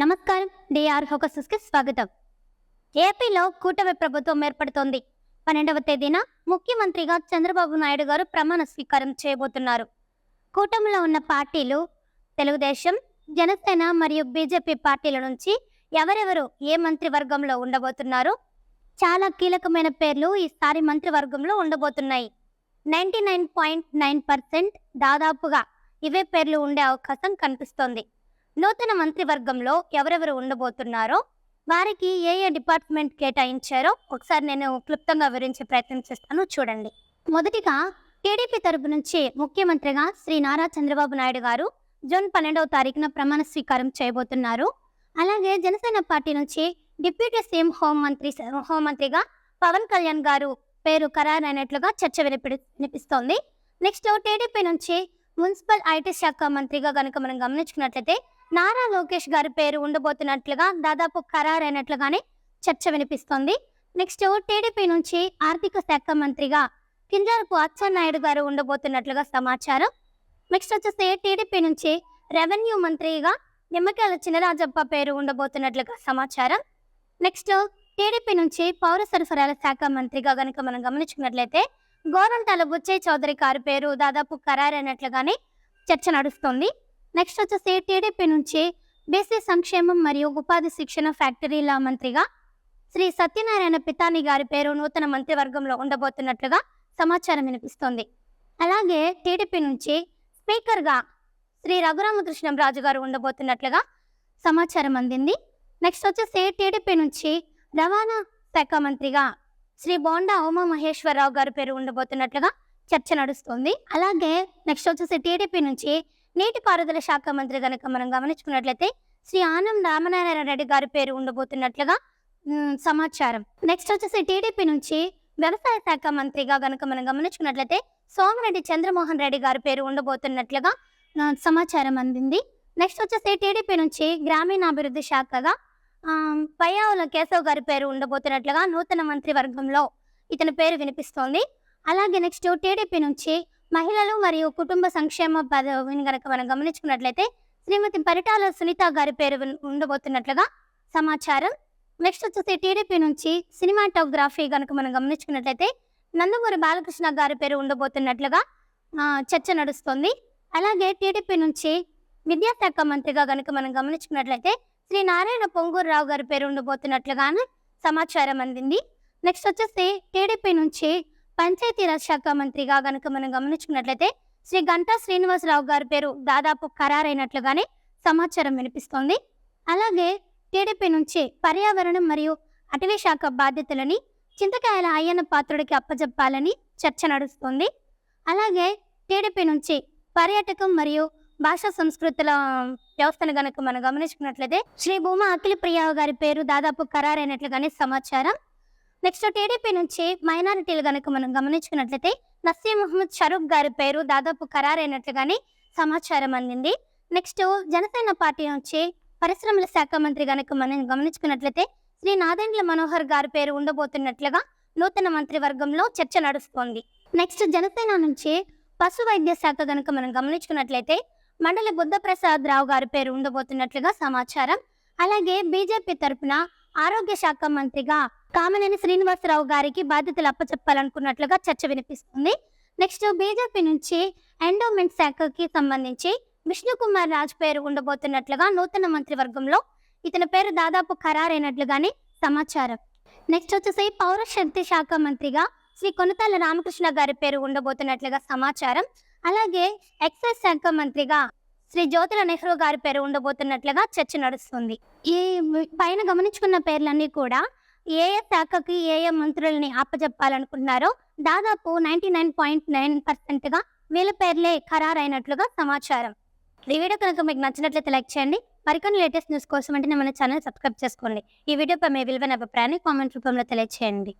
నమస్కారం డిఆర్ హోకసస్కి స్వాగతం. ఏపీలో కూటమి ప్రభుత్వం ఏర్పడుతోంది. పన్నెండవ తేదీన ముఖ్యమంత్రిగా చంద్రబాబు నాయుడు గారు ప్రమాణ స్వీకారం చేయబోతున్నారు. కూటమిలో ఉన్న పార్టీలు తెలుగుదేశం జనసేన మరియు బీజేపీ పార్టీల నుంచి ఎవరెవరు ఏ మంత్రివర్గంలో ఉండబోతున్నారు చాలా కీలకమైన పేర్లు ఈసారి మంత్రివర్గంలో ఉండబోతున్నాయి. Ninety nine point nine percent దాదాపుగా ఇవే పేర్లు ఉండే అవకాశం కనిపిస్తోంది. నూతన మంత్రివర్గంలో ఎవరెవరు ఉండబోతున్నారో వారికి ఏ ఏ డిపార్ట్మెంట్ కేటాయించారో ఒకసారి నేను క్లుప్తంగా వివరించే ప్రయత్నం చేస్తాను. చూడండి. మొదటిగా టీడీపీ తరపు నుంచి ముఖ్యమంత్రిగా శ్రీ నారా చంద్రబాబు నాయుడు గారు జూన్ పన్నెండవ తారీఖున ప్రమాణ స్వీకారం చేయబోతున్నారు. అలాగే జనసేన పార్టీ నుంచి డిప్యూటీ సీఎం హోంమంత్రి హోంమంత్రిగా పవన్ కళ్యాణ్ గారు పేరు ఖరారైనట్లుగా చర్చ వినిపి వినిపిస్తోంది. నెక్స్ట్ టీడీపీ నుంచి మున్సిపల్ ఐటీ శాఖ మంత్రిగా కనుక మనం గమనించుకున్నట్లయితే నారా లోకేష్ గారి పేరు ఉండబోతున్నట్లుగా దాదాపు ఖరారైనట్లుగానే చర్చ వినిపిస్తోంది. నెక్స్ట్ టీడీపీ నుంచి ఆర్థిక శాఖ మంత్రిగా కింజారపు అచ్చెన్నాయుడు గారు ఉండబోతున్నట్లుగా సమాచారం. నెక్స్ట్ వచ్చేసి టీడీపీ నుంచి రెవెన్యూ మంత్రిగా నిమ్మకాయల చినరాజప్ప పేరు ఉండబోతున్నట్లుగా సమాచారం. నెక్స్ట్ టీడీపీ నుంచి పౌర సరఫరాల శాఖ మంత్రిగా గనుక మనం గమనించుకున్నట్లయితే గోరంటాల బుచ్చయ్య చౌదరి గారి పేరు దాదాపు ఖరారైనట్లుగానే చర్చ నడుస్తోంది. నెక్స్ట్ వచ్చేసి టీడీపీ నుంచి బీసీ సంక్షేమం మరియు ఉపాధి శిక్షణ ఫ్యాక్టరీల మంత్రిగా శ్రీ సత్యనారాయణ పితాని గారి పేరు నూతన మంత్రివర్గంలో ఉండబోతున్నట్లుగా సమాచారం వినిపిస్తోంది. అలాగే టీడీపీ నుంచి స్పీకర్గా శ్రీ రఘురామకృష్ణంరాజు గారు ఉండబోతున్నట్లుగా సమాచారం అందింది. నెక్స్ట్ వచ్చేసి టీడీపీ నుంచి రవాణా శాఖ మంత్రిగా శ్రీ బోండా ఉమా మహేశ్వరరావు గారి పేరు ఉండబోతున్నట్లుగా చర్చ నడుస్తుంది. అలాగే నెక్స్ట్ వచ్చేసి టీడీపీ నుంచి నీటిపారుదల శాఖ మంత్రి గనక మనం గమనించుకున్నట్లయితే శ్రీ ఆనం రామనారాయణ రెడ్డి గారి పేరు ఉండబోతున్నట్లుగా సమాచారం. నెక్స్ట్ వచ్చేసి టీడీపీ నుంచి వ్యవసాయ శాఖ మంత్రిగా గనక మనం గమనించుకున్నట్లయితే సోమిరెడ్డి చంద్రమోహన్ రెడ్డి గారి పేరు ఉండబోతున్నట్లుగా సమాచారం అందింది. నెక్స్ట్ వచ్చేసి టీడీపీ నుంచి గ్రామీణాభివృద్ధి శాఖగా పయ్యావుల కేశవ్ గారి పేరు ఉండబోతున్నట్లుగా నూతన మంత్రివర్గంలో ఇతని పేరు వినిపిస్తోంది. అలాగే నెక్స్ట్ టీడీపీ నుంచి మహిళలు మరియు కుటుంబ సంక్షేమ పదవిని కనుక మనం గమనించుకున్నట్లయితే శ్రీమతి పరిటాల సునీత గారి పేరు ఉండబోతున్నట్లుగా సమాచారం. నెక్స్ట్ వచ్చేసి టీడీపీ నుంచి సినిమాటోగ్రఫీ కనుక మనం గమనించుకున్నట్లయితే నందమూరి బాలకృష్ణ గారి పేరు ఉండబోతున్నట్లుగా చర్చ నడుస్తుంది. అలాగే టీడీపీ నుంచి విద్యాశాఖ మంత్రిగా కనుక మనం గమనించుకున్నట్లయితే శ్రీ నారాయణ పొంగూరురావు గారి పేరు ఉండబోతున్నట్లుగాను సమాచారం అందింది. నెక్స్ట్ వచ్చేసి టీడీపీ నుంచి పంచాయతీరాజ్ శాఖ మంత్రిగా గనుక మనం గమనించుకున్నట్లయితే శ్రీ గంటా శ్రీనివాసరావు గారి పేరు దాదాపు ఖరారైనట్లుగానే సమాచారం వినిపిస్తోంది. అలాగే టీడీపీ నుంచి పర్యావరణం మరియు అటవీ శాఖ బాధ్యతలని చింతకాయల అయ్యన్న పాత్రుడికి అప్పజెప్పాలని చర్చ నడుస్తుంది. అలాగే టీడీపీ నుంచి పర్యాటకం మరియు భాషా సంస్కృతుల వ్యవస్థను గనక మనం గమనించుకున్నట్లయితే శ్రీ భూమా అఖిల ప్రియ గారి పేరు దాదాపు ఖరారైనట్లుగానే సమాచారం. నెక్స్ట్ టీడీపీ నుంచి మైనారిటీలు కనుక మనం గమనించుకున్నట్లయితే నసీ మహమ్మద్ షరూక్ గారి పేరు దాదాపు ఖరారైనట్లుగానే సమాచారం అందింది. నెక్స్ట్ జనసేన పార్టీ నుంచి పరిశ్రమల శాఖ మంత్రి కనుక మనం గమనించుకున్నట్లయితే శ్రీ నాదెండ్ల మనోహర్ గారి పేరు ఉండబోతున్నట్లుగా నూతన మంత్రివర్గంలో చర్చ నడుస్తోంది. నెక్స్ట్ జనసేన నుంచి పశు వైద్య శాఖ కనుక మనం గమనించుకున్నట్లయితే మండలి బుద్ధప్రసాద్ రావు గారి పేరు ఉండబోతున్నట్లుగా సమాచారం. అలాగే బీజేపీ తరపున ఆరోగ్య శాఖ మంత్రిగా కామినేని శ్రీనివాసరావు గారికి బాధ్యతలు అప్పచెప్పాలనుకున్నట్లుగా చర్చ వినిపిస్తుంది. నెక్స్ట్ బీజేపీ నుంచి ఎండోమెంట్ శాఖకి సంబంధించి విష్ణుకుమార్ రాజ్ పేరు ఉండబోతున్నట్లుగా నూతన మంత్రివర్గంలో ఇతని పేరు దాదాపు ఖరారైనట్లుగానే సమాచారం. నెక్స్ట్ వచ్చేసి పౌర శక్తి శాఖ మంత్రిగా శ్రీ కొనతాల రామకృష్ణ గారి పేరు ఉండబోతున్నట్లుగా సమాచారం. అలాగే ఎక్సైజ్ శాఖ మంత్రిగా శ్రీ జ్యోతిల నెహ్రూ గారి పేరు ఉండబోతున్నట్లుగా చర్చ నడుస్తుంది. ఈ పైన గమనించుకున్న పేర్లన్నీ కూడా ఏ ఏ శాఖకి ఏ ఏ మంత్రులని అప్పజెప్పాలనుకున్నారో దాదాపు నైంటీ నైన్ పాయింట్ నైన్ పర్సెంట్గా వీళ్ళ పేర్లే ఖరారైనట్లుగా సమాచారం. ఈ వీడియో కనుక మీకు నచ్చినట్లయితే లైక్ చేయండి. మరికొన్ని లేటెస్ట్ న్యూస్ కోసం అంటే మన ఛానల్ సబ్స్క్రైబ్ చేసుకోండి. ఈ వీడియోపై మీ విలువైన అభిప్రాయాన్ని కామెంట్ రూపంలో తెలియజేయండి